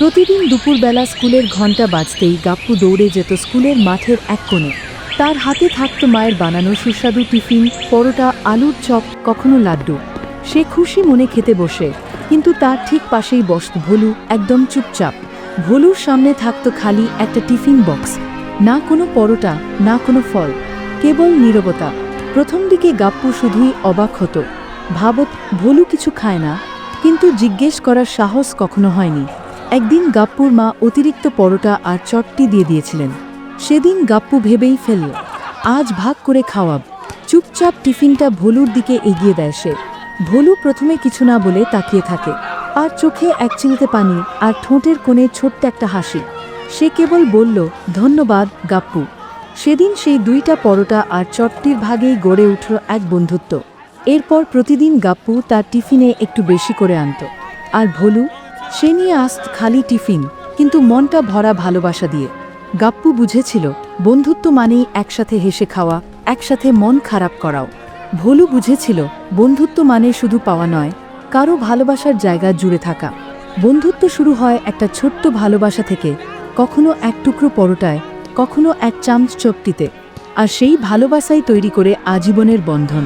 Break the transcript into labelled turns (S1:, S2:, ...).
S1: প্রতিদিন দুপুরবেলা স্কুলের ঘণ্টা বাজতেই গাপ্পু দৌড়ে যেত স্কুলের মাঠের এক কোণে। তার হাতে থাকত মায়ের বানানো সুস্বাদু টিফিন, পরোটা, আলুর চপ, কখনো লাড্ডু। সে খুশি মনে খেতে বসে, কিন্তু তার ঠিক পাশেই বসত ভলু একদম চুপচাপ। ভলুর সামনে থাকত খালি একটা টিফিন বক্স। না কোনো পরোটা, না কোনো ফল, কেবল নীরবতা। প্রথম দিকে গাপ্পু শুধুই অবাক হতো। ভাবত, ভলু কিছু খায় না, কিন্তু জিজ্ঞেস করার সাহস কখনো হয়নি। একদিন গাপ্পুর মা অতিরিক্ত পরোটা আর চটটি দিয়ে দিয়েছিলেন। সেদিন গাপ্পু ভেবেই ফেলল, আজ ভাগ করে খাওয়াব। চুপচাপ টিফিনটা ভোলুর দিকে এগিয়ে দেয় সে। ভোলু প্রথমে কিছু না বলে তাকিয়ে থাকে, আর চোখে এক চিলতে পানি আর ঠোঁটের কোণে ছোট্ট একটা হাসি। সে কেবল বলল, ধন্যবাদ, গাপ্পু। সেদিন সেই দুইটা পরোটা আর চটটির ভাগেই গড়ে উঠল এক বন্ধুত্ব। এরপর প্রতিদিন গাপ্পু তার টিফিনে একটু বেশি করে আনত, আর ভোলু সে নিয়ে আসত খালি টিফিন, কিন্তু মনটা ভরা ভালোবাসা দিয়ে। গাপ্পু বুঝেছিল, বন্ধুত্ব মানেই একসাথে হেসে খাওয়া, একসাথে মন খারাপ করাও। ভোলু বুঝেছিল, বন্ধুত্ব মানে শুধু পাওয়া নয়, কারও ভালোবাসার জায়গা জুড়ে থাকা। বন্ধুত্ব শুরু হয় একটা ছোট্ট ভালোবাসা থেকে, কখনো এক টুকরো পরোটায়, কখনো এক চামচ চপটিতে, আর সেই ভালোবাসাই তৈরি করে আজীবনের বন্ধন।